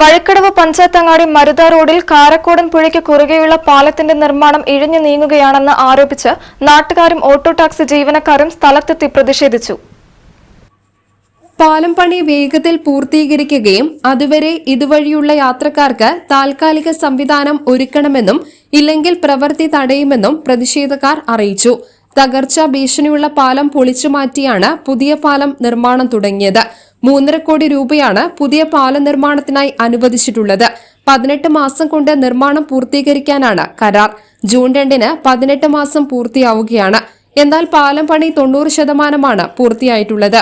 വഴിക്കടവ് പഞ്ചായത്തങ്ങാടി മരുത റോഡിൽ കാരക്കോടൻ പുഴയ്ക്ക് കുറുകെയുള്ള പാലത്തിന്റെ നിർമ്മാണം ഇഴഞ്ഞു നീങ്ങുകയാണെന്ന് ആരോപിച്ച് നാട്ടുകാരും ഓട്ടോ ടാക്സി ജീവനക്കാരും സ്ഥലത്തെത്തി പ്രതിഷേധിച്ചു. പാലം പണി വേഗത്തിൽ പൂർത്തീകരിക്കുകയും അതുവരെ ഇതുവഴിയുള്ള യാത്രക്കാർക്ക് താൽക്കാലിക സംവിധാനം ഒരുക്കണമെന്നും ഇല്ലെങ്കിൽ പ്രവൃത്തി തടയുമെന്നും പ്രതിഷേധക്കാർ അറിയിച്ചു. തകർച്ച ഭീഷണിയുള്ള പാലം പൊളിച്ചു മാറ്റിയാണ് പുതിയ പാലം നിർമ്മാണം തുടങ്ങിയത്. മൂന്നര കോടി രൂപയാണ് പുതിയ പാലം നിർമ്മാണത്തിനായി അനുവദിച്ചിട്ടുള്ളത്. പതിനെട്ട് മാസം കൊണ്ട് നിർമ്മാണം പൂർത്തീകരിക്കാനാണ് കരാർ. ജൂൺ രണ്ടിന് പതിനെട്ട് മാസം പൂർത്തിയാവുകയാണ്. എന്നാൽ പാലം പണി തൊണ്ണൂറ് ശതമാനമാണ് പൂർത്തിയായിട്ടുള്ളത്.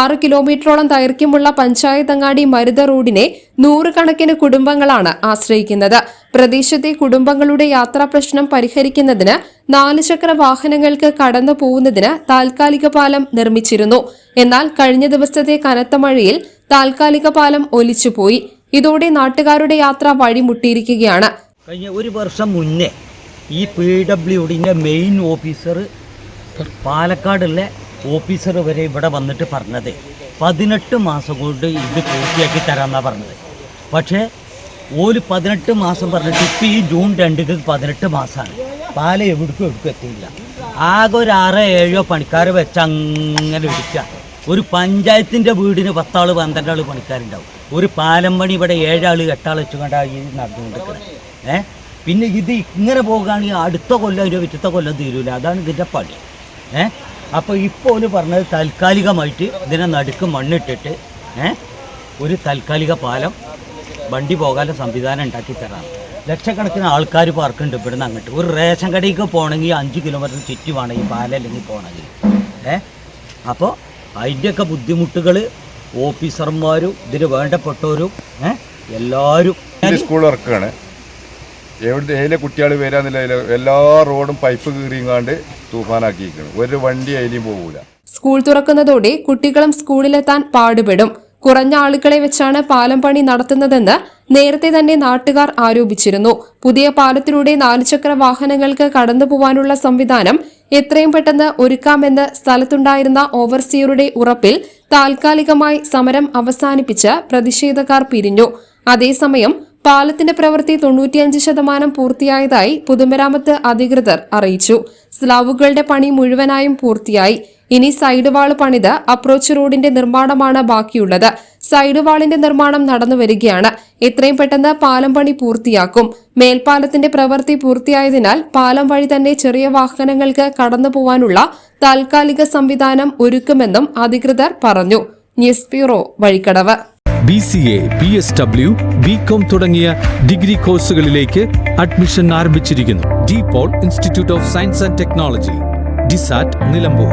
ആറ് കിലോമീറ്ററോളം ദൈർഘ്യമുള്ള പഞ്ചായത്ത് അങ്ങാടി മരുത റോഡിനെ നൂറുകണക്കിന് കുടുംബങ്ങളാണ് ആശ്രയിക്കുന്നത്. പ്രദേശത്തെ കുടുംബങ്ങളുടെ യാത്രാ പ്രശ്നം പരിഹരിക്കുന്നതിന് നാലുചക്ര വാഹനങ്ങൾക്ക് കടന്നു പോകുന്നതിന് താൽക്കാലിക പാലം നിർമ്മിച്ചിരുന്നു. എന്നാൽ കഴിഞ്ഞ ദിവസത്തെ കനത്ത മഴയിൽ താൽക്കാലിക പാലം ഒലിച്ചുപോയി. ഇതോടെ നാട്ടുകാരുടെ യാത്ര വഴിമുട്ടിയിരിക്കുകയാണ്. കഴിഞ്ഞ ഒരു വർഷം മുന്നേ ഈ പി ഡബ്ല്യു ഡിന്റെ മെയിൻ ഓഫീസർ പാലക്കാടുള്ള ഓഫീസർ വരെ ഇവിടെ വന്നിട്ട് പറഞ്ഞത്. പതിനെട്ട് മാസം കൊണ്ട് ഇത് പൂർത്തിയാക്കി തരാമെന്നാണ് പറഞ്ഞത്. പക്ഷേ ഓൽ പതിനെട്ട് മാസം പറഞ്ഞിട്ട് ഇപ്പം ഈ ജൂൺ രണ്ടിക്ക് പതിനെട്ട് മാസമാണ് പാലം എവിടേക്കും എവിടേക്കും എത്തിയില്ല. ആകെ ഒരു ആറോ ഏഴോ പണിക്കാർ വെച്ച് അങ്ങനെ ഇടിക്കുക ഒരു പഞ്ചായത്തിന്റെ വീടിന് പത്താൾ പന്ത്രണ്ട് ആൾ പണിക്കാരുണ്ടാവും. ഒരു പാലം പണി ഇവിടെ ഏഴാൾ എട്ടാൾ വെച്ചുകൊണ്ടാണ് ഈ നടന്നുകൊണ്ടിരിക്കുന്നത് ഏ? പിന്നെ ഇത് ഇങ്ങനെ പോകുകയാണെങ്കിൽ അടുത്ത കൊല്ലം ഒരു വിറ്റത്തെ കൊല്ലം തീരൂല. അതാണ് ഇതിന്റെ പണി. ഏ? അപ്പോൾ ഇപ്പോൾ പറഞ്ഞത് താൽക്കാലികമായിട്ട് ഇതിനെ നടുക്ക് മണ്ണിട്ടിട്ട് ഏ? ഒരു താൽക്കാലിക പാലം വണ്ടി പോകാനുള്ള സംവിധാനം ഉണ്ടാക്കി തരാം. ലക്ഷക്കണക്കിന് ആൾക്കാർ പാർക്കുന്നുണ്ട് ഇവിടുന്ന് അങ്ങോട്ട്. ഒരു റേഷൻ കടയിലേക്ക് പോകണമെങ്കിൽ അഞ്ച് കിലോമീറ്റർ ചുറ്റുമാണ് ഈ പാല അല്ലെങ്കിൽ പോകണമെങ്കിൽ ഏ? അപ്പോൾ അതിന്റെയൊക്കെ ബുദ്ധിമുട്ടുകൾ ഓഫീസർമാരും ഇതിന് വേണ്ടപ്പെട്ടവരും ഏ? എല്ലാവരും സ്കൂൾ വർക്കാണ് എവിടെ ഏതിലെ കുട്ടികൾ വരാന്നില്ല എല്ലാ റോഡും പൈപ്പ് കീറിയങ്ങാണ്ട് തൂഫാനാക്കിയിരിക്കണം ഒരു വണ്ടി അതിലും പോകൂല സ്കൂൾ തുറക്കുന്നതോടെ കുട്ടികളും സ്കൂളിലെത്താൻ പാടുപെടും. കുറഞ്ഞ ആളുകളെ വെച്ചാണ് പാലം പണി നടത്തുന്നതെന്ന് നേരത്തെ തന്നെ നാട്ടുകാർ ആരോപിച്ചിരുന്നു. പുതിയ പാലത്തിലൂടെ നാലുചക്ര വാഹനങ്ങൾക്ക് കടന്നു പോവാനുള്ള സംവിധാനം എത്രയും പെട്ടെന്ന് ഒരുക്കാമെന്ന് സ്ഥലത്തുണ്ടായിരുന്ന ഓവർസിയറുടെ ഉറപ്പിൽ താൽക്കാലികമായി സമരം അവസാനിപ്പിച്ച് പ്രതിഷേധക്കാർ പിരിഞ്ഞു. അതേസമയം പാലത്തിന്റെ പ്രവൃത്തി തൊണ്ണൂറ്റിയഞ്ച് ശതമാനം പൂർത്തിയായതായി പൊതുമരാമത്ത് അധികൃതർ അറിയിച്ചു. സ്ലാവുകളുടെ പണി മുഴുവനായും പൂർത്തിയായി. ഇനി സൈഡ് വാൾ പണിത് അപ്രോച്ച് റോഡിന്റെ നിർമ്മാണമാണ് ബാക്കിയുള്ളത്. സൈഡ് വാളിന്റെ നിർമ്മാണം നടന്നു വരികയാണ്. എത്രയും പെട്ടെന്ന് പാലം പണി പൂർത്തിയാക്കും. മേൽപ്പാലത്തിന്റെ പ്രവൃത്തി പൂർത്തിയായതിനാൽ പാലം വഴി തന്നെ ചെറിയ വാഹനങ്ങൾക്ക് കടന്നു പോവാനുള്ള താൽക്കാലിക സംവിധാനം ഒരുക്കുമെന്നും അധികൃതർ പറഞ്ഞു. News bureau Vazhikkadavu. B C A B S W B com തുടങ്ങിയ ഡിഗ്രി കോഴ്സുകളിലേക്ക് അഡ്മിഷൻ ആരംഭിച്ചിരിക്കുന്നു. De Paul institute of science and technology DiSAT Nilambur.